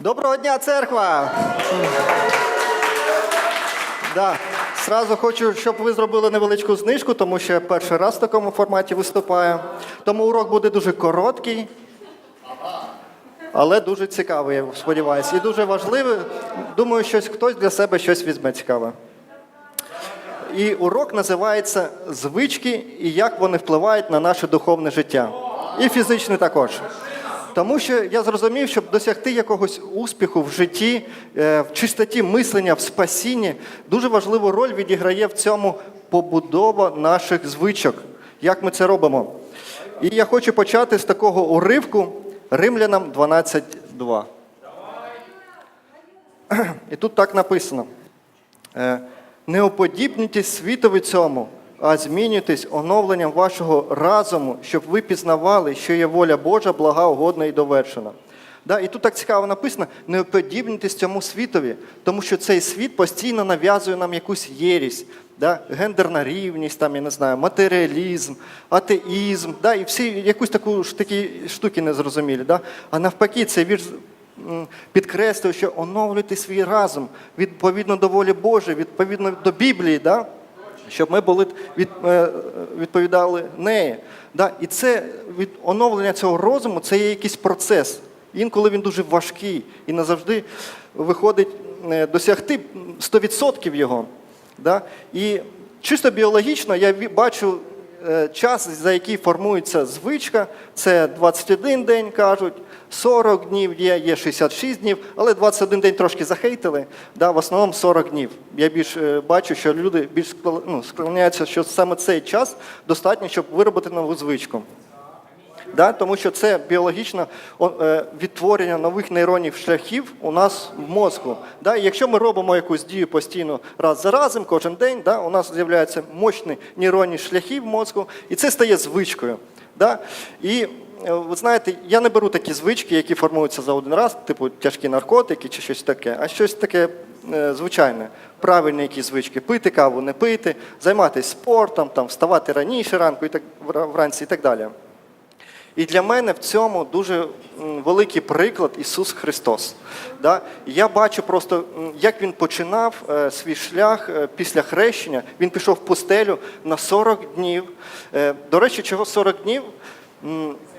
Доброго дня, церква! Да. Сразу хочу, щоб ви зробили невеличку знижку, тому що я перший раз в такому форматі виступаю. Тому урок буде дуже короткий, але дуже цікавий, я сподіваюся. І дуже важливий. Думаю, щось хтось для себе щось візьме цікаве. І урок називається Звички і як вони впливають на наше духовне життя. І фізичне також. Тому що я зрозумів, щоб досягти якогось успіху в житті, е, в чистоті мислення, в спасінні, дуже важливу роль відіграє в цьому побудова наших звичок. Як ми це робимо? І я хочу почати з такого уривку Римлянам 12.2. І тут так написано. Е, Не уподібнюйтесь світові цьому, а змінюйтесь оновленням вашого разуму, щоб ви пізнавали, що є воля Божа, блага, угодна і довершена. Да, і тут так цікаво написано: не уподібнюйтесь цьому світові, тому що цей світ постійно нав'язує нам якусь єрість, да, гендерна рівність, там, я не знаю, матеріалізм, атеїзм, да, і всі якусь таку такі штуки незрозумілі. Да? А навпаки, цей вірш підкреслює, що оновлюйте свій разум відповідно до волі Божої, відповідно до Біблії, да? Щоб ми були від, е, відповідали неї. Да? І це від оновлення цього розуму це є якийсь процес. Інколи він дуже важкий і не завжди виходить е, досягти 100% його. Да? І чисто біологічно я бачу е, час, за який формується звичка, це 21 день кажуть, 40 днів є, є 66 днів, але 21 день трошки захейтили, да, в основному 40 днів. Я більш е, бачу, що люди більш ну, склоняються, що саме цей час достатньо, щоб виробити нову звичку. Да? Тому що це біологічне відтворення нових нейронних шляхів у нас в мозку. Да? І якщо ми робимо якусь дію постійно раз за разом, кожен день, да? у нас з'являються мощні нейронні шляхи в мозку, і це стає звичкою. Да? І е, ви знаєте, я не беру такі звички, які формуються за один раз, типу тяжкі наркотики чи щось таке, а щось таке е, звичайне. Правильні якісь звички, пити каву, не пити, займатися спортом, там, вставати раніше ранку і так, вранці і так далі. І для мене в цьому дуже великий приклад Ісус Христос. Да? Я бачу просто, як Він починав е, свій шлях е, після хрещення. Він пішов в пустелю на 40 днів. Е, До речі, чого 40 днів?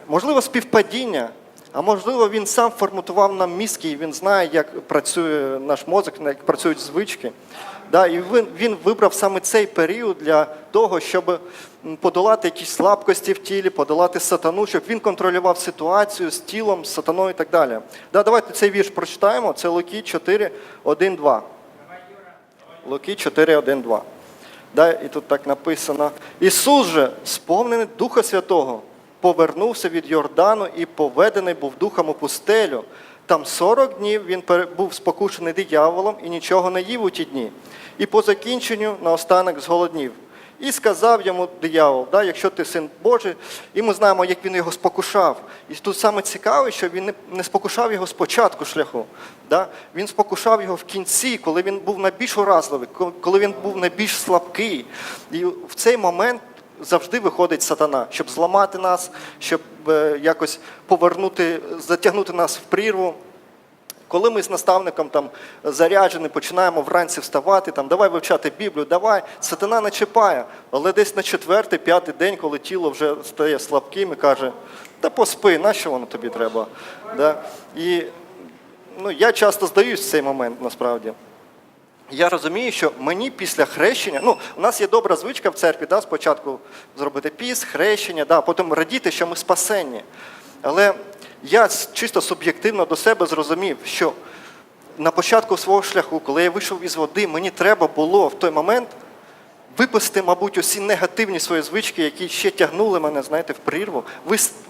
Можливо, співпадіння, а можливо, він сам форматував нам мізки, і він знає, як працює наш мозок, як працюють звички. Да, і він, він вибрав саме цей період для того, щоб подолати якісь слабкості в тілі, подолати сатану, щоб він контролював ситуацію з тілом, з сатаною і так далі. Да, давайте цей вірш прочитаємо. Це Луки 4, 1, 2. Луки 4, 1, 2. Да, і тут так написано. Ісус же, сповнений Духа Святого, повернувся від Йордану і поведений був духом у пустелю. Там 40 днів він був спокушений дияволом і нічого не їв у ті дні. І по закінченню наостанок зголоднів. І сказав йому диявол, да, якщо ти син Божий, і ми знаємо, як він його спокушав. І тут саме цікаве, що він не, спокушав його спочатку шляху. Да? Він спокушав його в кінці, коли він був найбільш уразливий, коли він був найбільш слабкий. І в цей момент завжди виходить сатана, щоб зламати нас, щоб е, якось повернути, затягнути нас в прірву. Коли ми з наставником там заряджені, починаємо вранці вставати, там, давай вивчати Біблію, давай, сатана не чіпає. Але десь на четвертий, п'ятий день, коли тіло вже стає слабким і каже, та поспи, нащо воно тобі треба? Да? І ну, я часто здаюсь в цей момент насправді. Я розумію, що мені після хрещення, ну, у нас є добра звичка в церкві, да, спочатку зробити піс, хрещення, да, потім радіти, що ми спасенні. Але я чисто суб'єктивно до себе зрозумів, що на початку свого шляху, коли я вийшов із води, мені треба було в той момент виписати, мабуть, усі негативні свої звички, які ще тягнули мене, знаєте, в прірву,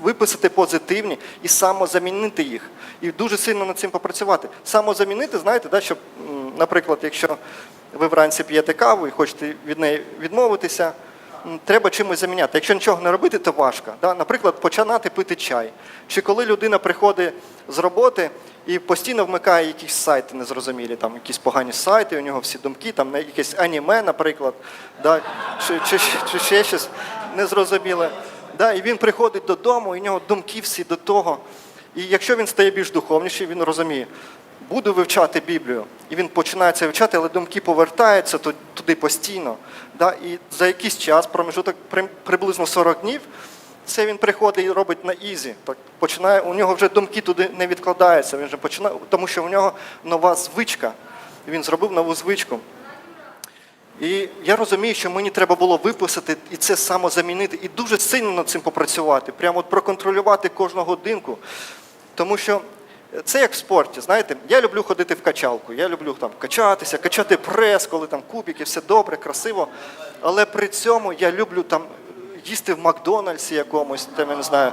виписати позитивні і самозамінити їх. І дуже сильно над цим попрацювати. Самозамінити, знаєте, да, щоб, наприклад, якщо ви вранці п'єте каву і хочете від неї відмовитися, треба чимось заміняти. Якщо нічого не робити, то важко. Да? Наприклад, починати пити чай. Чи коли людина приходить з роботи і постійно вмикає якісь сайти незрозумілі, там якісь погані сайти, у нього всі думки, там якесь аніме, наприклад, да? чи, чи, чи ще щось незрозуміле. Да? І він приходить додому, і у нього думки всі до того. І якщо він стає більш духовніший, він розуміє, буду вивчати Біблію. І він починає це вивчати, але думки повертаються туди постійно. Да? І за якийсь час, промежуток приблизно 40 днів, це він приходить і робить на ізі. Так починає, у нього вже думки туди не відкладаються. Він вже починає, тому що у нього нова звичка. Він зробив нову звичку. І я розумію, що мені треба було виписати і це самозамінити, і дуже сильно над цим попрацювати, прямо от проконтролювати кожну годинку. Тому що це як в спорті, знаєте, я люблю ходити в качалку, я люблю там качатися, качати прес, коли там кубики, все добре, красиво. Але при цьому я люблю там їсти в Макдональдсі якомусь, там, я не знаю,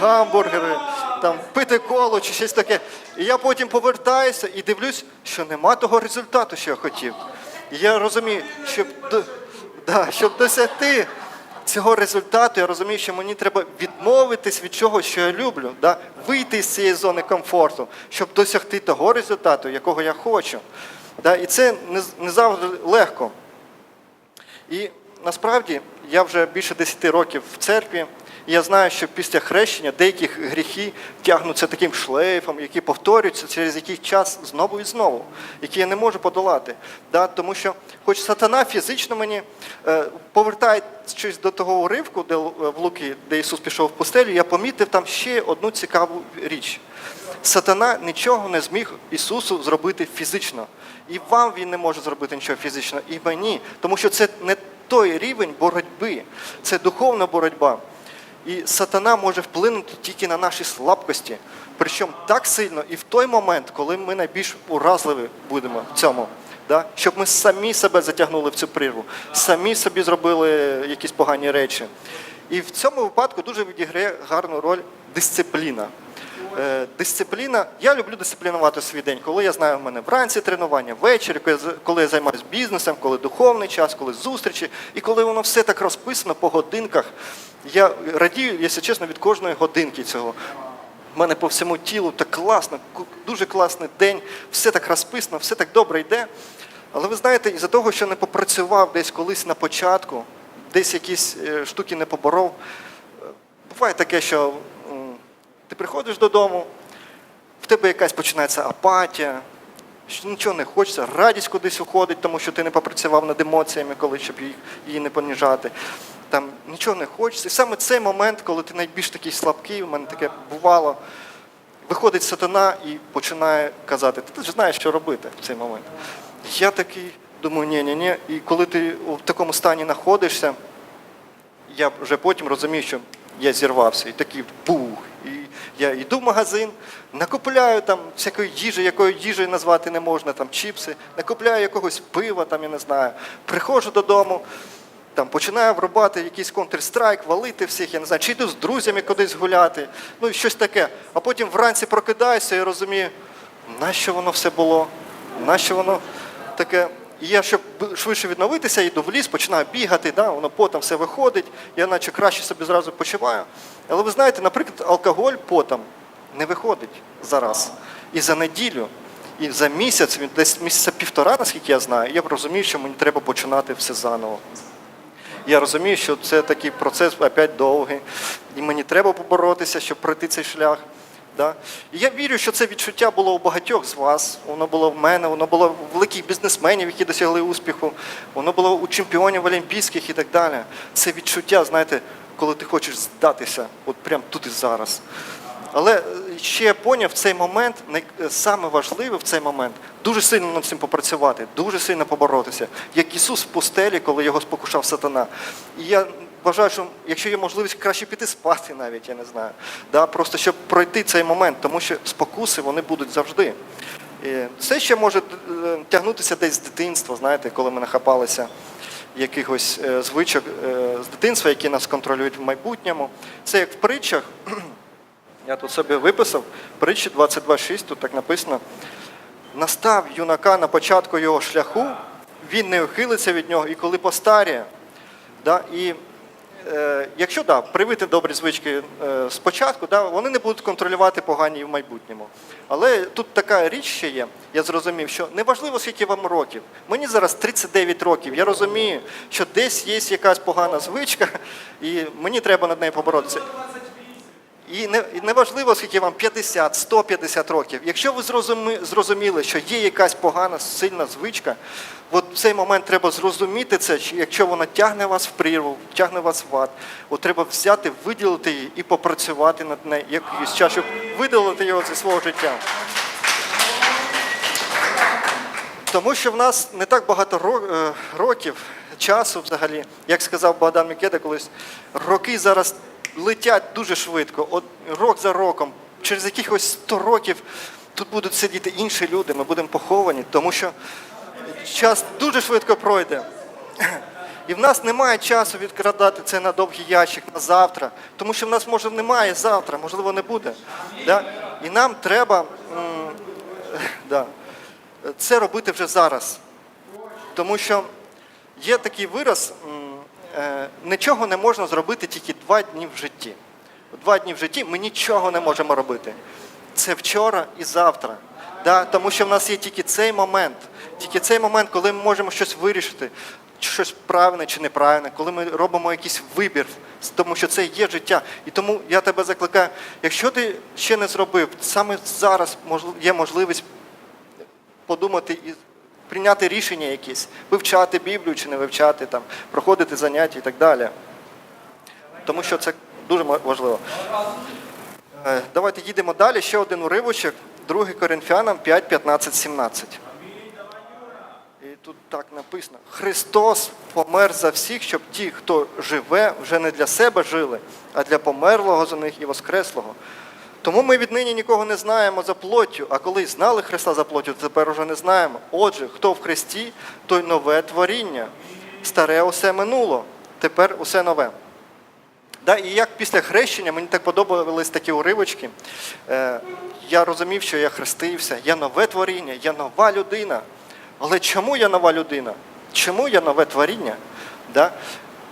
гамбургери, там пити коло чи щось таке. І я потім повертаюся і дивлюсь, що нема того результату, що я хотів. І я розумію, щоб, да, щоб досягти цього результату, я розумію, що мені треба відмовитись від чогось, що я люблю, да? вийти з цієї зони комфорту, щоб досягти того результату, якого я хочу. Да? І це не, не завжди легко. І насправді я вже більше 10 років в церкві. І я знаю, що після хрещення деякі гріхи тягнуться таким шлейфом, які повторюються через якийсь час знову і знову, які я не можу подолати. Да? Тому що, хоч сатана фізично мені е, повертаючись до того уривку, де в Луки, де Ісус пішов в пустелю, я помітив там ще одну цікаву річ. Сатана нічого не зміг Ісусу зробити фізично. І вам він не може зробити нічого фізично, і мені. Тому що це не той рівень боротьби, це духовна боротьба. І сатана може вплинути тільки на наші слабкості. Причому так сильно і в той момент, коли ми найбільш уразливі будемо в цьому. Да? Щоб ми самі себе затягнули в цю прірву, самі собі зробили якісь погані речі. І в цьому випадку дуже відіграє гарну роль дисципліна. Е, Дисципліна, я люблю дисциплінувати свій день, коли я знаю, в мене вранці тренування, ввечері, коли я займаюся бізнесом, коли духовний час, коли зустрічі, і коли воно все так розписано по годинках. Я радію, якщо чесно, від кожної годинки цього. У мене по всьому тілу так класно, дуже класний день, все так розписано, все так добре йде. Але ви знаєте, із-за того, що не попрацював десь колись на початку, десь якісь е, штуки не поборов, буває таке, що ти приходиш додому, в тебе якась починається апатія, що нічого не хочеться, радість кудись уходить, тому що ти не попрацював над емоціями, коли щоб її, не поніжати. Там нічого не хочеться. І саме цей момент, коли ти найбільш такий слабкий, у мене таке бувало, виходить сатана і починає казати, ти ж знаєш, що робити в цей момент. Я такий думаю, ні, ні, ні. І коли ти в такому стані знаходишся, я вже потім розумію, що я зірвався. І такий бух. Я йду в магазин, накупляю там всякої їжі, якої їжею назвати не можна, там чіпси, накупляю якогось пива, там, я не знаю. Приходжу додому, там починаю врубати якийсь контрстрайк, валити всіх, я не знаю, чи йду з друзями кудись гуляти, ну і щось таке. А потім вранці прокидаюся і розумію, нащо воно все було, нащо воно таке. І я, щоб швидше відновитися, йду в ліс, починаю бігати, да, воно потом все виходить, я наче краще собі зразу почуваю. Але ви знаєте, наприклад, алкоголь потом не виходить зараз. І за неділю, і за місяць, десь місяця півтора, наскільки я знаю, я розумію, що мені треба починати все заново. Я розумію, що це такий процес опять довгий, і мені треба поборотися, щоб пройти цей шлях. Да? І я вірю, що це відчуття було у багатьох з вас, воно було в мене, воно було у великих бізнесменів, які досягли успіху, воно було у чемпіонів олімпійських і так далі. Це відчуття, знаєте, коли ти хочеш здатися, от прямо тут і зараз. Але е, ще я поняв в цей момент, е, саме важливе в цей момент, дуже сильно над цим попрацювати, дуже сильно поборотися, як Ісус в пустелі, коли його спокушав сатана. І я вважаю, що якщо є можливість краще піти спати навіть, я не знаю. Да? Просто щоб пройти цей момент, тому що спокуси вони будуть завжди. І Це ще може е, тягнутися десь з дитинства, знаєте, коли ми нахапалися якихось е, звичок е, з дитинства, які нас контролюють в майбутньому. Це як в притчах. Я тут собі виписав притчі 22.6, тут так написано. Настав юнака на початку його шляху, він не ухилиться від нього, і коли постаріє. Да, і якщо да, привити добрі звички е, спочатку, да, вони не будуть контролювати погані в майбутньому. Але тут така річ ще є, я зрозумів, що неважливо, скільки вам років. Мені зараз 39 років. Я розумію, що десь є якась погана звичка, і мені треба над нею поборотися. І не, неважливо, скільки вам 50, 150 років. Якщо ви зрозумі, зрозуміли, що є якась погана, сильна звичка, от в цей момент треба зрозуміти це, якщо вона тягне вас в прірву, тягне вас в ад, от треба взяти, виділити її і попрацювати над нею якийсь час, щоб видалити його зі свого життя. Тому що в нас не так багато е, років, часу взагалі. Як сказав Богдан Мікеда колись, роки зараз летять дуже швидко, от рок за роком. Через якихось 100 років тут будуть сидіти інші люди, ми будемо поховані, тому що час дуже швидко пройде. І в нас немає часу відкрадати це на довгий ящик на завтра, тому що в нас може немає завтра, можливо, не буде. Да? І нам треба да, це робити вже зараз. Тому що є такий вираз, нічого не можна зробити тільки два дні в житті. Два дні в житті ми нічого не можемо робити. Це вчора і завтра. Да? Тому що в нас є тільки цей момент, тільки цей момент, коли ми можемо щось вирішити, щось правильне чи неправильне, коли ми робимо якийсь вибір, тому що це є життя. І тому я тебе закликаю, якщо ти ще не зробив, саме зараз є можливість подумати і прийняти рішення якісь, вивчати Біблію чи не вивчати, там, проходити заняття і так далі. Тому що це дуже важливо. Е, Давайте їдемо далі. Ще один уривочок. 2 Коринфянам 5, 15, 17. І тут так написано: Христос помер за всіх, щоб ті, хто живе, вже не для себе жили, а для померлого за них і воскреслого. Тому ми віднині нікого не знаємо за плоттю, а коли знали Христа за плоттю, тепер уже не знаємо. Отже, хто в Христі, той нове творіння. Старе усе минуло, тепер усе нове. Да, і як після хрещення мені так подобались такі уривочки. Е, я розумів, що я хрестився, я нове творіння, я нова людина. Але чому я нова людина? Чому я нове творіння? Да?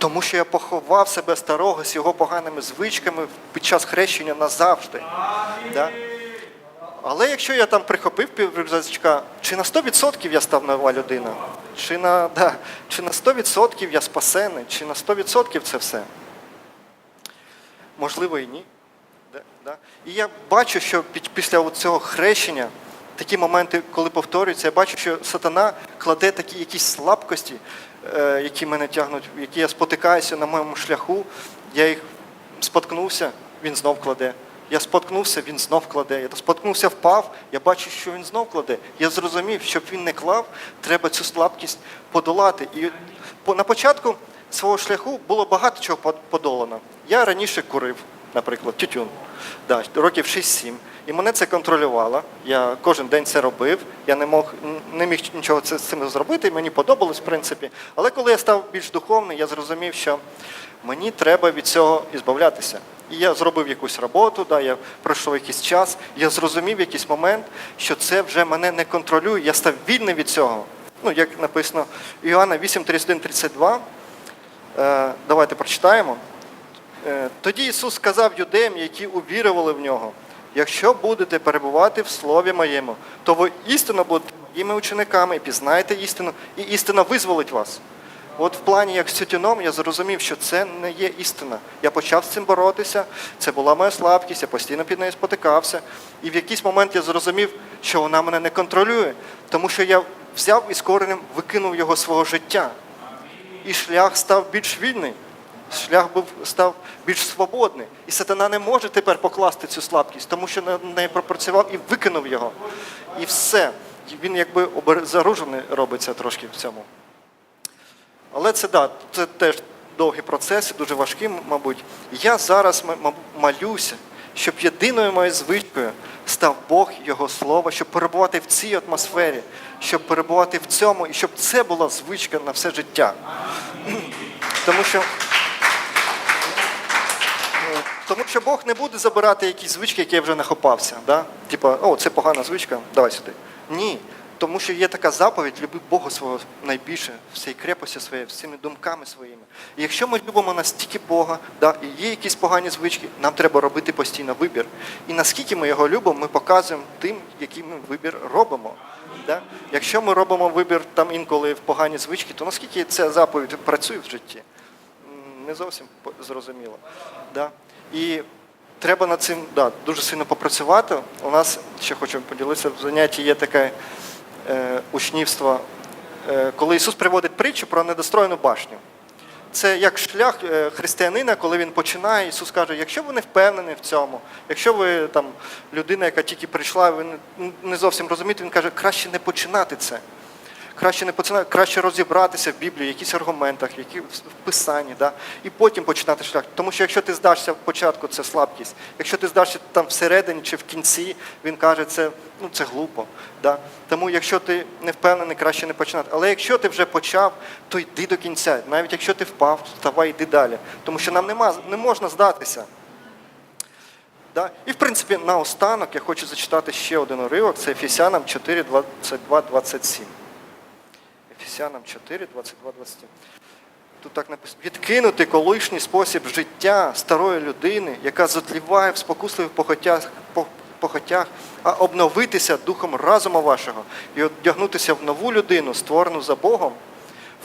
Тому що я поховав себе старого з його поганими звичками під час хрещення назавжди. Да? Але якщо я там прихопив піврюкзачка, чи на 100% я став нова людина? Чи на, да, чи на 100% я спасений, чи на 100% це все? Можливо, і ні. Да, да. І я бачу, що під, після цього хрещення, такі моменти, коли повторюються, я бачу, що сатана кладе такі якісь слабкості, які мене тягнуть, які я спотикаюся на моєму шляху. Я їх споткнувся, він знов кладе. Я споткнувся, він знов кладе. Я споткнувся, впав, я бачу, що він знов кладе. Я зрозумів, щоб він не клав, треба цю слабкість подолати. І на початку свого шляху було багато чого подолано. Я раніше курив, наприклад, тютюн, да, років 6-7. І мене це контролювало. Я кожен день це робив. Я не мог не міг нічого з цим зробити, мені подобалось, в принципі. Але коли я став більш духовний, я зрозумів, що мені треба від цього ізбавлятися. І я зробив якусь роботу, да, я пройшов якийсь час, я зрозумів якийсь момент, що це вже мене не контролює, я став вільний від цього. Ну, як написано Іоанна 8, 31, 32. Е, давайте прочитаємо. Е, Тоді Ісус сказав юдеям, які увірували в нього: якщо будете перебувати в Слові моєму, то ви істинно будете моїми учениками пізнаєте істину, і істина визволить вас. От в плані як з тютюном я зрозумів, що це не є істина. Я почав з цим боротися, це була моя слабкість, я постійно під нею спотикався. І в якийсь момент я зрозумів, що вона мене не контролює, тому що я взяв і з коренем викинув його свого життя. І шлях став більш вільний, шлях був став більш свободний. І сатана не може тепер покласти цю слабкість, тому що неї пропрацював і викинув його. І все. Він якби заружений робиться трошки в цьому. Але це да, це теж довгий процес, дуже важкий, мабуть. Я зараз м- м- щоб єдиною моєю звичкою став Бог, Його Слово, щоб перебувати в цій атмосфері, щоб перебувати в цьому, і щоб це була звичка на все життя. Тому що, тому що Бог не буде забирати якісь звички, які я вже нахопався. Да? Типа, о, це погана звичка, давай сюди. Ні. Тому що є така заповідь, люби Бога свого найбільше, всієї крепості своєї, всіми думками своїми. І якщо ми любимо настільки Бога, да, і є якісь погані звички, нам треба робити постійно вибір. І наскільки ми його любимо, ми показуємо тим, який ми вибір робимо. Да? Якщо ми робимо вибір там інколи в погані звички, то наскільки ця заповідь працює в житті? Не зовсім зрозуміло. Да? І Треба над цим да, дуже сильно попрацювати. У нас ще хочу поділитися в занятті є таке е, учнівство, е, коли Ісус приводить притчу про недостроєну башню. Це як шлях е, християнина, коли він починає, Ісус каже, якщо ви не впевнені в цьому, якщо ви там людина, яка тільки прийшла, ви не- не зовсім розумієте, він каже, краще не починати це. Краще не починати, краще розібратися в Біблії, в якісь аргументах, які в писанні, да? і потім починати шлях. Тому що якщо ти здашся в початку, це слабкість. Якщо ти здашся там всередині чи в кінці, він каже, це, ну, це глупо. Да? Тому якщо ти не впевнений, краще не починати. Але якщо ти вже почав, то йди до кінця. Навіть якщо ти впав, вставай, йди далі. Тому що нам нема, не можна здатися. Да? І в принципі, наостанок я хочу зачитати ще один уривок, це Ефесянам 4, 22, 27. Ефесянам 4, 22, 27. Тут так написано. Відкинути колишній спосіб життя старої людини, яка затліває в спокусливих похотях, похотях, а обновитися духом разуму вашого і одягнутися в нову людину, створену за Богом,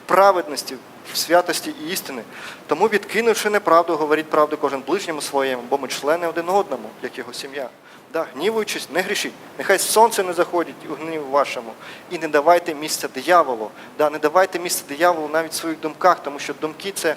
праведності, святості і істини. Тому, відкинувши неправду, говоріть правду кожен ближньому своєму, бо ми члени один одному, як його сім'я. Да, гнівуючись, не грішіть. Нехай сонце не заходить у гнів вашому. І не давайте місця дияволу. Да, не давайте місця дияволу навіть в своїх думках, тому що думки це,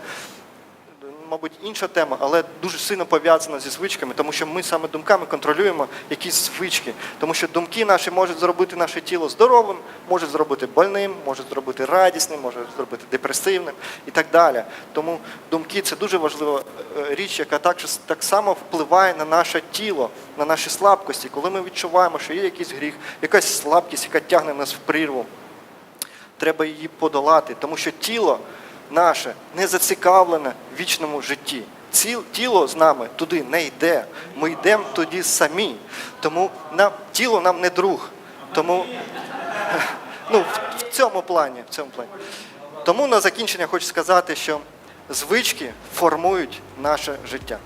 мабуть, інша тема, але дуже сильно пов'язана зі звичками, тому що ми саме думками контролюємо якісь звички. Тому що думки наші можуть зробити наше тіло здоровим, можуть зробити больним, можуть зробити радісним, можуть зробити депресивним і так далі. Тому думки це дуже важлива е, річ, яка так, так само впливає на наше тіло, на наші слабкості. Коли ми відчуваємо, що є якийсь гріх, якась слабкість, яка тягне нас в прірву, треба її подолати, тому що тіло наше не зацікавлене в вічному житті. Ціл, тіло з нами туди не йде. Ми йдемо тоді самі. Тому нам, тіло нам не друг. Тому ну, в, цьому плані, в цьому плані. Тому на закінчення хочу сказати, що звички формують наше життя.